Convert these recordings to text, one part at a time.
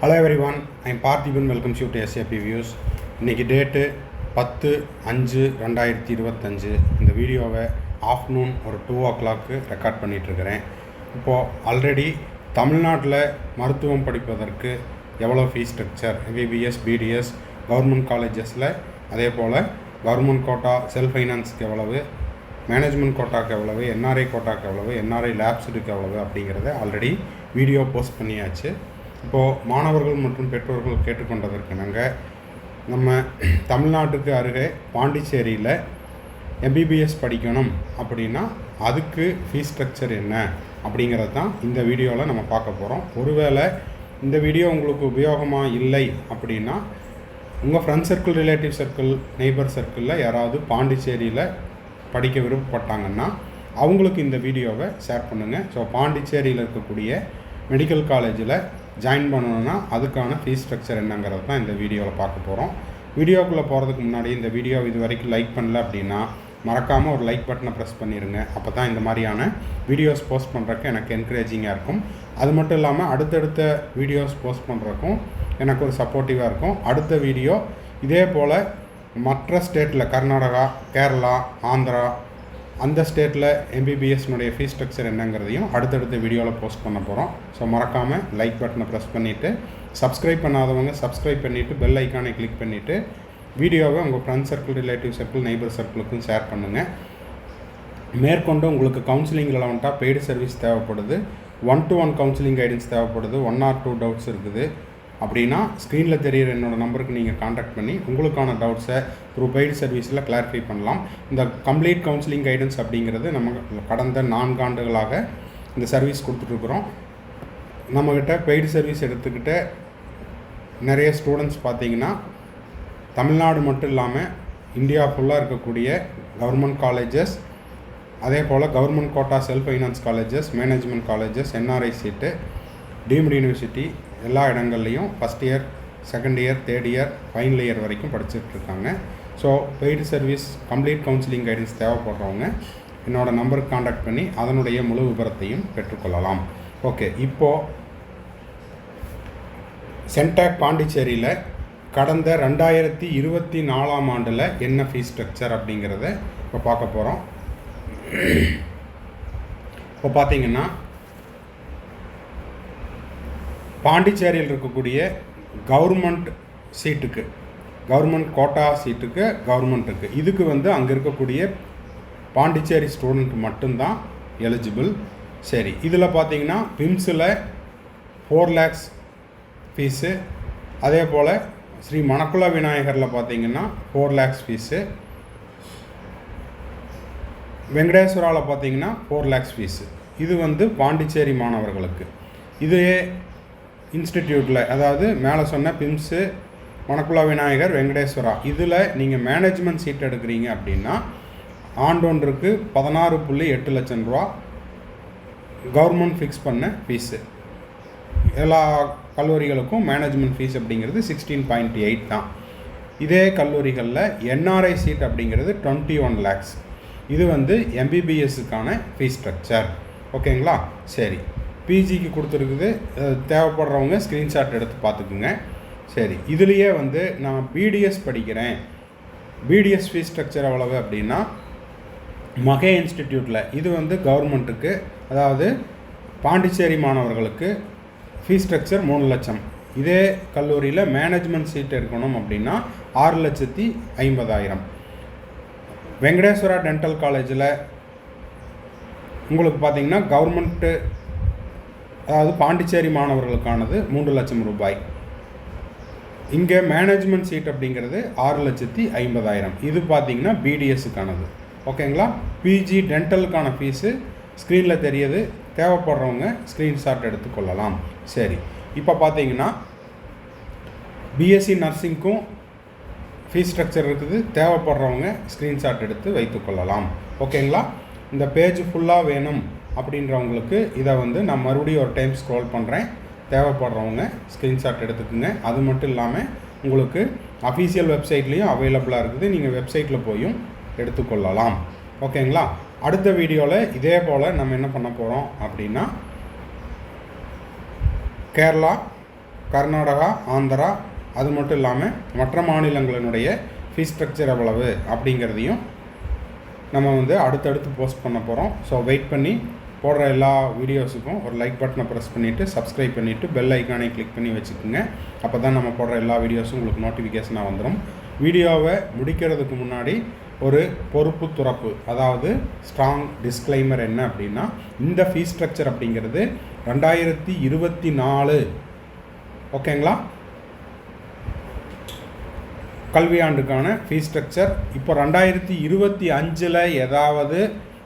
Hello everyone I'm Parthiban welcome shoe to SAP views இன்றைக்கி date பத்து அஞ்சு ரெண்டாயிரத்தி இருபத்தஞ்சு. இந்த வீடியோவை ஆஃப்டர்நூன் ஒரு டூ ஓ கிளாக்கு ரெக்கார்ட் பண்ணிகிட்ருக்கிறேன் இப்போது ஆல்ரெடி தமிழ்நாட்டில் மருத்துவம் படிப்பதற்கு எவ்வளோ fee structure MBBS BDS government காலேஜஸில் அதே போல் கவர்மெண்ட் கோட்டா செல்ஃப் ஃபைனான்ஸுக்கு எவ்வளவு மேனேஜ்மெண்ட் கோட்டாக்கு எவ்வளவு என்ஆர்ஐ கோட்டாக்கு எவ்வளவு என்ஆர்ஐ லேப்ஸுக்கு எவ்வளவு அப்படிங்கிறத ஆல்ரெடி வீடியோ போஸ்ட் பண்ணியாச்சு. இப்போது மாணவர்கள் மற்றும் பெற்றோர்கள் கேட்டுக்கொண்டதற்கு நாங்கள் நம்ம தமிழ்நாட்டுக்கு அருகே பாண்டிச்சேரியில் எம்பிபிஎஸ் படிக்கணும் அப்படின்னா அதுக்கு ஃபீஸ் ஸ்ட்ரக்சர் என்ன அப்படிங்கிறது தான் இந்த வீடியோவில் நம்ம பார்க்க போகிறோம் ஒருவேளை இந்த வீடியோ உங்களுக்கு உபயோகமாக இல்லை அப்படின்னா உங்கள் friend circle relative circle neighbour சர்க்கிளில் யாராவது பாண்டிச்சேரியில் படிக்க விருப்பப்பட்டாங்கன்னா அவங்களுக்கு இந்த வீடியோவை ஷேர் பண்ணுங்கள் ஸோ பாண்டிச்சேரியில் இருக்கக்கூடிய மெடிக்கல் காலேஜில் ஜாயின் பண்ணணுன்னா அதுக்கான ஃபீஸ் ஸ்ட்ரக்சர் என்னங்கிறது தான் இந்த வீடியோவில் பார்க்க போகிறோம் வீடியோக்குள்ளே போகிறதுக்கு முன்னாடி இந்த வீடியோ இது வரைக்கும் லைக் பண்ணல அப்படின்னா மறக்காமல் ஒரு லைக் பட்டனை ப்ரெஸ் பண்ணிடுங்க அப்போ தான் இந்த மாதிரியான வீடியோஸ் போஸ்ட் பண்ணுறக்கு எனக்கு என்கரேஜிங்காக இருக்கும். அது மட்டும் இல்லாமல் அடுத்தடுத்த வீடியோஸ் போஸ்ட் பண்ணுறக்கும் எனக்கு ஒரு சப்போர்ட்டிவாக இருக்கும். அடுத்த வீடியோ இதே போல் மற்ற ஸ்டேட்டில் கர்நாடகா கேரளா ஆந்திரா அந்த ஸ்டேட்டில் எம்பிபிஎஸ்னுடைய ஃபீஸ் ஸ்ட்ரக்சர் என்னங்கிறதையும் அடுத்தடுத்த வீடியோவில் போஸ்ட் பண்ண போகிறோம் ஸோ மறக்காமல் லைக் பட்டனை ப்ரெஸ் பண்ணிவிட்டு சப்ஸ்கிரைப் பண்ணாதவங்க சப்ஸ்கிரைப் பண்ணிவிட்டு பெல் ஐக்கானை கிளிக் பண்ணிவிட்டு வீடியோவை உங்கள் friend circle relative circle neighbour சர்க்கிளுக்கும் share பண்ணுங்கள் மேற்கொண்டு உங்களுக்கு கவுன்சிலிங் ரெலவெண்ட்டாக பெய்டு சர்வீஸ் தேவைப்படுது. One to one counselling guidance தேவைப்படுது. ஒன் ஆர் டூ டவுட்ஸ் இருக்குது. அப்படின்னா ஸ்க்ரீனில் தெரியிற என்னோடய நம்பருக்கு நீங்கள் காண்டாக்ட் பண்ணி உங்களுக்கான டவுட்ஸை த்ரூ பெய்டு சர்வீஸில் கிளாரிஃபை பண்ணலாம். இந்த கம்ப்ளீட் கவுன்சிலிங் கைடன்ஸ் அப்படிங்கிறது நம்ம கடந்த நான்காண்டுகளாக இந்த சர்வீஸ் கொடுத்துட்ருக்குறோம் நம்மக்கிட்ட பெய்டு சர்வீஸ் எடுத்துக்கிட்ட நிறைய ஸ்டூடெண்ட்ஸ் பார்த்தீங்கன்னா தமிழ்நாடு மட்டும் இல்லாமல் இந்தியா ஃபுல்லாக இருக்கக்கூடிய கவர்மெண்ட் காலேஜஸ் அதே போல் government quota self finance colleges management colleges NRI seat deemed university எல்லா இடங்கள்லையும் first year second year third year final year வரைக்கும் படிச்சுட்ருக்காங்க so paid service complete counselling guidance தேவைப்படுறவங்க என்னோடய நம்பருக்கு காண்டாக்ட் பண்ணி அதனுடைய முழு விவரத்தையும் பெற்றுக்கொள்ளலாம். ஓகே இப்போது சென்டாக் பாண்டிச்சேரியில் கடந்த ரெண்டாயிரத்தி இருபத்தி நாலாம் ஆண்டில் என்ன ஃபீஸ் ஸ்ட்ரக்சர் அப்படிங்கிறத இப்போ பார்க்க போகிறோம் இப்போ பார்த்தீங்கன்னா பாண்டிச்சேரியில் இருக்கக்கூடிய கவர்மெண்ட் சீட்டுக்கு கவர்மெண்ட் கோட்டா சீட்டுக்கு கவர்மெண்ட்டுக்கு இதுக்கு வந்து அங்கே இருக்கக்கூடிய பாண்டிச்சேரி ஸ்டூடெண்ட் மட்டும்தான் எலிஜிபிள் சரி இதில் பார்த்தீங்கன்னா பிம்ஸில் ஃபோர் லேக்ஸ் ஃபீஸு அதே போல் ஸ்ரீ மணக்குள விநாயகரில் பார்த்தீங்கன்னா ஃபோர் லேக்ஸ் ஃபீஸு வெங்கடேஸ்வராவில் பார்த்தீங்கன்னா ஃபோர் லேக்ஸ் ஃபீஸு இது வந்து பாண்டிச்சேரி மாணவர்களுக்கு. இதே இன்ஸ்டிடியூட்டில் அதாவது மேலே சொன்ன பிம்ஸு மணக்குளா விநாயகர் வெங்கடேஸ்வரா. இதில் நீங்கள் மேனேஜ்மெண்ட் சீட் எடுக்கிறீங்க அப்படின்னா ஆண்டொன்றுக்கு பதினாறு புள்ளி எட்டு லட்சம் ரூபா. கவர்மெண்ட் ஃபிக்ஸ் பண்ண ஃபீஸு எல்லா கல்லூரிகளுக்கும் மேனேஜ்மெண்ட் ஃபீஸ் அப்படிங்கிறது சிக்ஸ்டீன் பாயிண்ட் எயிட் தான். இதே கல்லூரிகளில் என்ஆர்ஐ சீட் அப்படிங்கிறது டுவெண்ட்டி ஒன் லேக்ஸ் இது வந்து எம்பிபிஎஸ்ஸுக்கான ஃபீஸ் ஸ்ட்ரக்சர் ஓகேங்களா சரி. பிஜிக்கு கொடுத்துருக்குது. தேவைப்படுறவங்க ஸ்க்ரீன்ஷாட் எடுத்து பார்த்துக்குங்க. சரி இதுலேயே வந்து நான் பிடிஎஸ் படிக்கிறேன். பிடிஎஸ் ஃபீஸ் ஸ்ட்ரக்சர் எவ்வளவு அப்படின்னா மகே இன்ஸ்டிடியூட்டில் இது வந்து கவர்மெண்ட்டுக்கு அதாவது பாண்டிச்சேரி மாணவர்களுக்கு ஃபீஸ் ஸ்ட்ரக்சர் மூணு லட்சம். இதே கல்லூரியில் மேனேஜ்மெண்ட் சீட் எடுக்கணும் அப்படின்னா ஆறு லட்சத்தி ஐம்பதாயிரம். வெங்கடேஸ்வரா டென்டல் காலேஜில் உங்களுக்கு பார்த்தீங்கன்னா கவர்மெண்ட்டு அதாவது பாண்டிச்சேரி மாணவர்களுக்கானது மூன்று லட்சம் ரூபாய். இங்கே மேனேஜ்மெண்ட் சீட் அப்படிங்கிறது ஆறு லட்சத்தி ஐம்பதாயிரம். இது பார்த்தீங்கன்னா பிடிஎஸ்ஸுக்கானது ஓகேங்களா? பிஜி டென்டலுக்கான ஃபீஸு ஸ்க்ரீனில் தெரியுது. தேவைப்படுறவங்க ஸ்க்ரீன்ஷாட் எடுத்துக்கொள்ளலாம் சரி. இப்போ பார்த்தீங்கன்னா பிஎஸ்சி நர்சிங்க்கும் ஃபீஸ் ஸ்ட்ரக்சர் இருக்குது. தேவைப்படுறவங்க ஸ்க்ரீன்ஷாட் எடுத்து வைத்துக்கொள்ளலாம் ஓகேங்களா? இந்த பேஜ் ஃபுல்லாக வேணும். அப்படின்றவங்களுக்கு இதை வந்து நான் மறுபடியும் ஒரு டைம் ஸ்க்ரோல் பண்ணுறேன் தேவைப்படுறவங்க ஸ்க்ரீன்ஷாட் எடுத்துக்கோங்க. அது மட்டும் இல்லாமல் உங்களுக்கு அஃபீஷியல் வெப்சைட்லேயும் அவைலபிளாக இருக்குது. நீங்கள் வெப்சைட்டில் போயும் எடுத்துக்கொள்ளலாம். ஓகேங்களா? அடுத்த வீடியோவில் இதே போல் நம்ம என்ன பண்ண போகிறோம் அப்படின்னா கேரளா கர்நாடகா ஆந்திரா அது மட்டும் இல்லாமல் மற்ற மாநிலங்களினுடைய ஃபீஸ் ஸ்ட்ரக்சர் எவ்வளவு அப்படிங்கிறதையும் நம்ம வந்து அடுத்தடுத்து போஸ்ட் பண்ண போகிறோம் ஸோ வெயிட் பண்ணி போடுற எல்லா வீடியோஸுக்கும் ஒரு லைக் பட்டனை ப்ரெஸ் பண்ணிவிட்டு சப்ஸ்கிரைப் பண்ணிவிட்டு பெல் ஐக்கானை கிளிக் பண்ணி வச்சுக்கோங்க. அப்போ தான் நம்ம போடுற எல்லா வீடியோஸும் உங்களுக்கு நோட்டிஃபிகேஷனாக வந்துடும் வீடியோவை முடிக்கிறதுக்கு முன்னாடி ஒரு பொறுப்பு துறப்பு அதாவது ஸ்ட்ராங் டிஸ்க்ளைமர் என்ன அப்படின்னா இந்த ஃபீஸ் ஸ்ட்ரக்சர் அப்படிங்கிறது ரெண்டாயிரத்தி இருபத்தி நாலு ஓகேங்களா? கல்வியாண்டுக்கான ஃபீஸ் ஸ்ட்ரக்சர் இப்போ ரெண்டாயிரத்தி இருபத்தி அஞ்சில் ஏதாவது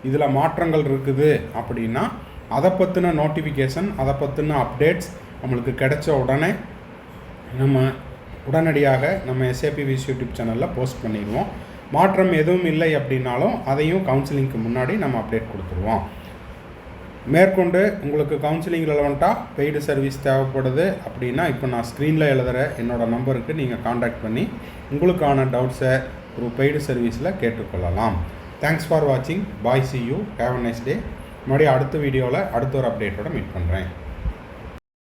இதில் மாற்றங்கள் இருக்குது அப்படின்னா அதை பற்றின நோட்டிஃபிகேஷன் அதை பற்றின அப்டேட்ஸ் நம்மளுக்கு கிடைச்ச உடனே நம்ம உடனடியாக நம்ம S A P views YouTube சேனலில் போஸ்ட் பண்ணிடுவோம். மாற்றம் எதுவும் இல்லை அப்படின்னாலும் அதையும் கவுன்சிலிங்க்கு முன்னாடி நம்ம அப்டேட் கொடுத்துருவோம். மேற்கொண்டு உங்களுக்கு கவுன்சிலிங் ரெலவெண்ட்டாக பெய்டு சர்வீஸ் தேவைப்படுது அப்படின்னா இப்போ நான் ஸ்க்ரீனில் எழுதுகிற என்னோடய நம்பருக்கு நீங்கள் காண்டாக்ட் பண்ணி உங்களுக்கான டவுட்ஸை ஒரு பெய்டு சர்வீஸில் கேட்டுக்கொள்ளலாம். தேங்க்ஸ் ஃபார் வாட்சிங் bye see you have a day மறுபடியும் அடுத்த வீடியோவில் அடுத்த ஒரு அப்டேட்டோட மீட் பண்ணுறேன்